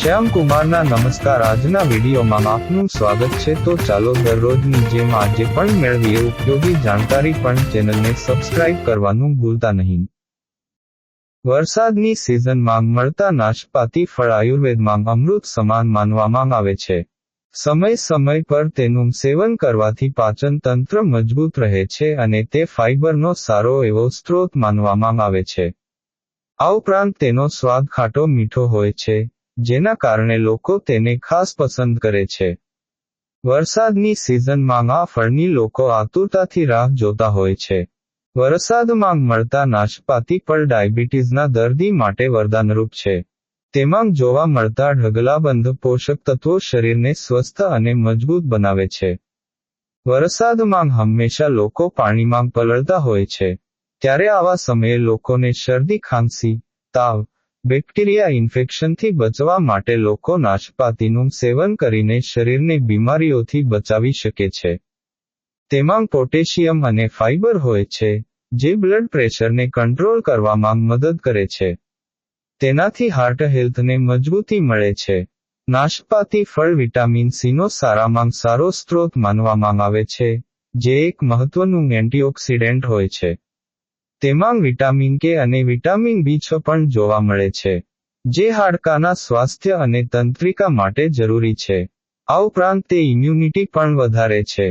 શ્યામ કુમારના નમસ્કાર. આજના વિડીયોમાં આપનું સ્વાગત છે. તો ચાલો દરરોજની જેમ આજે પણ મેળવીએ ઉપયોગી જાણકારી પણ ચેનલને સબસ્ક્રાઇબ કરવાનું ભૂલતા નહીં. વરસાદની સિઝનમાં મળતા નાશપાતી ફળ આયુર્વેદમાં અમૃત સમાન માનવામાં આવે છે. સમય સમય પર તેનું સેવન કરવાથી પાચન તંત્ર મજબૂત રહે છે અને તે ફાઇબરનો સારો એવો સ્ત્રોત માનવામાં આવે છે. આ ઉપરાંત તેનો સ્વાદ ખાટો મીઠો હોય છે. જેના કારણે લોકો તેને ખાસ પસંદ કરે છે. વરસાદની સિઝનમાં આ ફળની લોકો આતુરતાથી રાહ જોતા હોય છે. વરસાદમાં મળતા નાશપાતી ફળ ડાયાબિટીસના દર્દી માટે વરદાનરૂપ છે. તેમાં જોવા મળતા ઢગલાબંધ પોષક તત્વો શરીરને સ્વસ્થ અને મજબૂત બનાવે છે. વરસાદમાં હંમેશા લોકો પાણીમાં પલળતા હોય છે. ત્યારે આવા સમયે લોકોને શરદી, ખાંસી, તાવ બેક્ટેરિયા ઇન્ફેક્શનથી બચવા માટે લોકો નાશપાતીનું સેવન કરીને શરીરને બીમારીઓથી બચાવી શકે છે. તેમાં પોટેશિયમ અને ફાઇબર હોય છે, જે બ્લડ પ્રેશરને કંટ્રોલ કરવામાં મદદ કરે છે. તેનાથી હાર્ટ હેલ્થને મજબૂતી મળે છે. નાશપાતી ફળ વિટામિન સીનો સારામાં સારો સ્ત્રોત માનવામાં આવે છે, જે એક મહત્વનું એન્ટીઓક્સિડન્ટ હોય છે. તેમાં વિટામિન કે અને વિટામિન બી છ પણ જોવા મળે છે, જે હાડકાના સ્વાસ્થ્ય અને તંત્રિકા માટે જરૂરી છે. આ ઉપરાંત તે ઇમ્યુનિટી પણ વધારે છે.